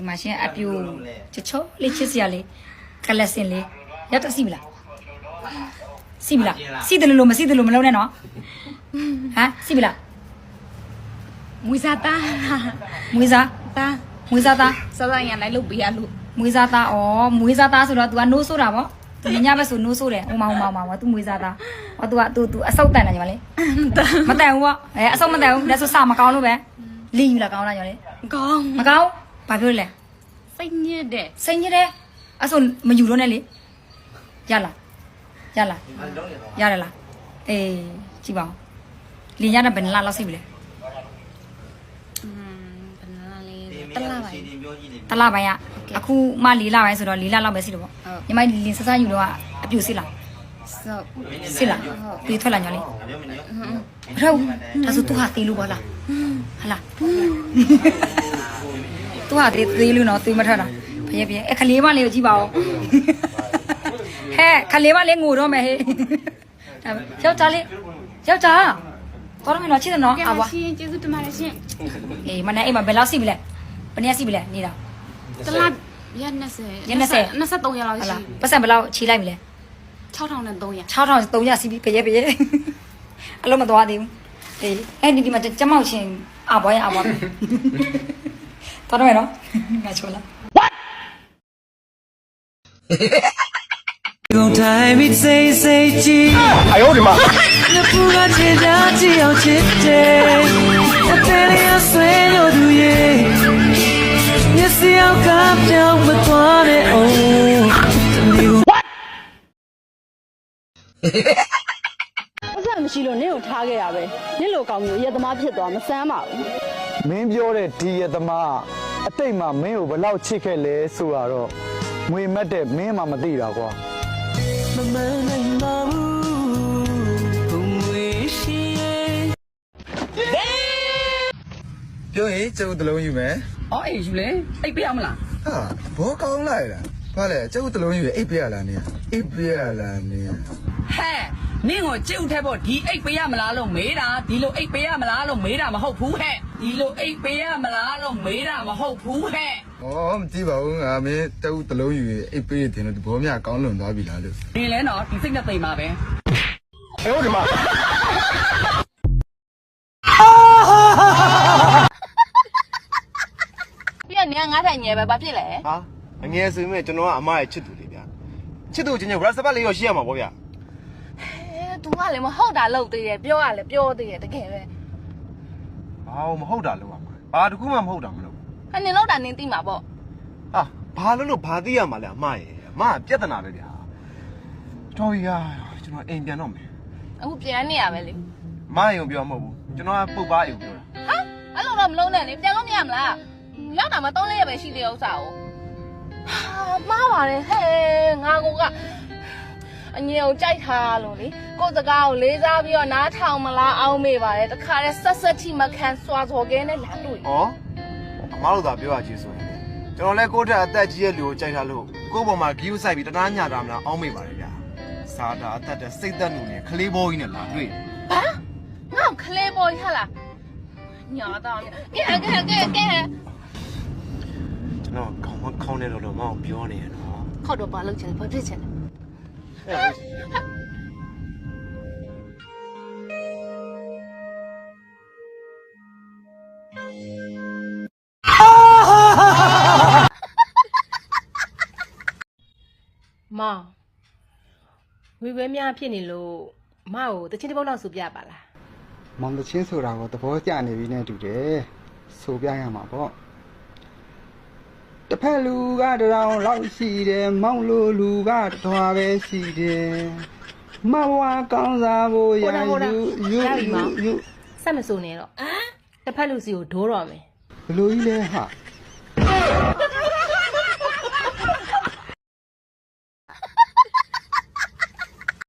ဒီမှာရှင်အပြူချချောလေးချစ်စရာလေးကလစင်လေးရတော့စီမလားစီမလားစီတယ်လို့မစီတယ်လို့မလုံးနဲ့နော်ဟမ်စီမလား မွေးစားသား မွေးစား သား မွေးစားသား စောစောရန်လိုက်လုပ်ပေးရလို့ မွေးစားသားဩမွေးစားသားဆိုတော့ तू ကနိုးဆိုးတာဗောညညဘက်ဆိုနိုးဆိုးတယ်ဟိုမှာဟိုမှာဟိုမှာ तू မွေးစားသားဟော तू က तू तू အဆုတ်တန်တယ်ညီမလေးမတန်ဘူးဗောအဲအဆုတ်မတန်ဘူးလက်ဆိုစမကောင်းလို့ပဲလင်းယူလာကောင်းလားညီမလေး ကောင်း မကောင်း ဘာပြောလဲစိတ်ညစ်တဲ့စိတ်ညစ်တယ်အဲ့ဆိုမယူတော့နဲ့လေရလားရလားရတယ်လားအေးကြည့်ပါဦးလင်းရတဲ့ဘယ်နှလားလောက်စိပြီလဲอืมဘယ်နလားလေးတလားပါတစ်လပိုင်းကအခုမှ၄လပိုင်းဆိုတော့၄လလောက်ပဲရှိတော့ပေါ့ညီမလင်းစစယူတော့အပြူစစ်လားစောစစ်လားပြီးထွက်လာညောလေးရောဒါဆိုသူဟာသေးလို့ပါလားဟလာ သူဟာသေးသေးလို့နော်သေးမထွက်တာဖရဲဖရဲအခလေးမလေးကိုကြည့်ပါဦးဟဲ့ခလေးမလေးငိုတော့မယ်ဟေးယောက်ျားလေးယောက်ျားတော်တော်မနော်ချစ်တယ်နော်ကဲအဘွားရှင်ကျေးဇူးတင်ပါတယ်ရှင်အေးမနေ့အိမ်မှာဘယ်လောက်စီပြီလဲဘယ်နှစ်ရက်စီပြီလဲနေတာတလားရက်20ရက်20 23ရက်လောက်ဟရှိလာပတ်စံဘယ်လောက်ချီလိုက်ပြီလဲ6300 6300စီပြီဖရဲဖရဲအလုံးမသွားသေးဘူးအေးအဲ့ဒီဒီမှာကျမောက်ချင်းအဘွားရအဘွား တော်တော့မယ်နော်ငါချိုးလား What You time it say say chi အယောဒီမှာနပူကချေချာချီအောင်ချစ်တယ်အသေးလေးအဆွဲလို့သူရဲ့မျက်စိအောင်ကပြောင်းမသွားနဲ့အိုး What အဆင်မရှိလို့နင့်ကိုထားခဲ့တာပဲနင့်လိုကောင်မျိုးရက်သမားဖြစ်သွားမစမ်းပါဘူး မင်းပြောတဲ့ဒီရသမားအတိတ်မှာမင်းကိုဘလောက်ချစ်ခဲ့လဲဆိုတော့ငွေမက်တဲ့မင်းမှမသိတာကွာမမနိုင်ပါဘူးဘုံဝေးရှိရဲ့ပြောရင်ကျုပ်တလုံးယူမယ်အော်အေးယူလေအိတ်ပြရမလားဟာဘောကောင်းလိုက်လားဘာလဲကျုပ်တလုံးယူရအိတ်ပြရလားနေအိတ်ပြရလားနေဟဲ့ နင့်ကိုကြိတ်ဥထက်ဖို့ဒီအိတ်ပေးရမလားလို့မေးတာဒီလိုအိတ်ပေးရမလားလို့မေးတာမဟုတ်ဘူးဟဲ့ဒီလိုအိတ်ပေးရမလားလို့မေးတာမဟုတ်ဘူးဟဲ့ဩမကြည့်ပါဘူးငါမင်းတအုပ်တလုံးယူအိတ်ပေးရတယ်လို့ဒီဘောမြကောင်းလွန်သွားပြီလားလို့ဒီလဲနော်ဒီစိတ်နဲ့တိမ်ပါပဲအေးဟုတ်တယ်မပြည့်နေငါးထိုင်ငယ်ပဲဘာဖြစ်လဲဟာအငယ်ဆိုရင်ကျွန်တော်ကအမရဲ့ချစ်သူလေးဗျာချစ်သူချင်းချင်း WhatsApp လေးရောရှိရမှာပေါ့ဗျာ အဲသူကလည်းမဟုတ်တာလုပ်သေးတယ်ပြောရလဲပြောသေးတယ်တကယ်ပဲဘာလို့မဟုတ်တာလို့ပါမဘာတခုမှမဟုတ်တာမလို့အနင်လောက်တာနင်သိမှာပေါ့ဟာဘာလို့လို့ဘာသိရမှာလဲအမရဲ့အမကပြဿနာပဲဗျာတော်ပြီဟာကျွန်တော်အိမ်ပြန်တော့မယ်အခုပြန်နေရပဲလေအမရုံပြောမဟုတ်ဘူးကျွန်တော်ကပုတ်ပါရုံပြောတာဟာအဲ့လိုတော့မလုံးနဲ့လေပြန်လို့မရမလားရောက်တာမှ3ရက်ပဲရှိတဲ့ဥစ္စာကိုဟာမှားပါတယ်ဟဲ့ငါက အငြင်းကိုကြိုက်ထားလို့လေကိုယ့်စကားကိုလေးစားပြီးတော့နားထောင်မလားအောင်းမေပါတယ်တခါတည်းဆက်ဆက်ထိမခံစွာစော်ကဲနဲ့လာတွေ့ဩအမတို့သာပြောရကြီးဆိုရင်ကျွန်တော်လဲကိုယ့်ထက်အသက်ကြီးရဲ့လူကိုကြိုက်ထားလို့ကိုယ့်ပေါ်မှာဂီးဥဆိုင်ပြီးတနာညတာမလားအောင်းမိပါတယ်ဗျာစားတာအသက်တဲ့စိတ်သက်လူနဲ့ခလေးဘောကြီးနဲ့လာတွေ့တယ်ဘာငါ့ကိုခလေးပေါ်ရလားညာတော့ကဲကဲကဲကဲကျွန်တော်ခေါင်းမခေါင်းနေတော့လို့မအောင်ပြောနေရနော်ခောက်တော့ဘာလုပ်ချင်လဲဘာဖြစ်ချင်လဲအဲ့ဒါ မောင်ဝေဝဲများဖြစ်နေလို့မကိုတချင်းတစ်ပုတ်လောက်ဆိုပြပါလားမောင်တချင်းဆိုတာကိုသဘောကျနေပြီနဲ့တူတယ်ဆိုပြရမှာပေါ့ တစ်ဖက်လူကတရောင်လောက်ရှိတယ်မောင်လိုလူကတထွားပဲရှိတယ်မဝါကောင်းစားဖို့ရယူယူယူဆက်မစိုးနဲ့တော့တစ်ဖက်လူစီကိုဒိုးတော့မယ်ဘယ်လိုကြီးလဲဟာတခါ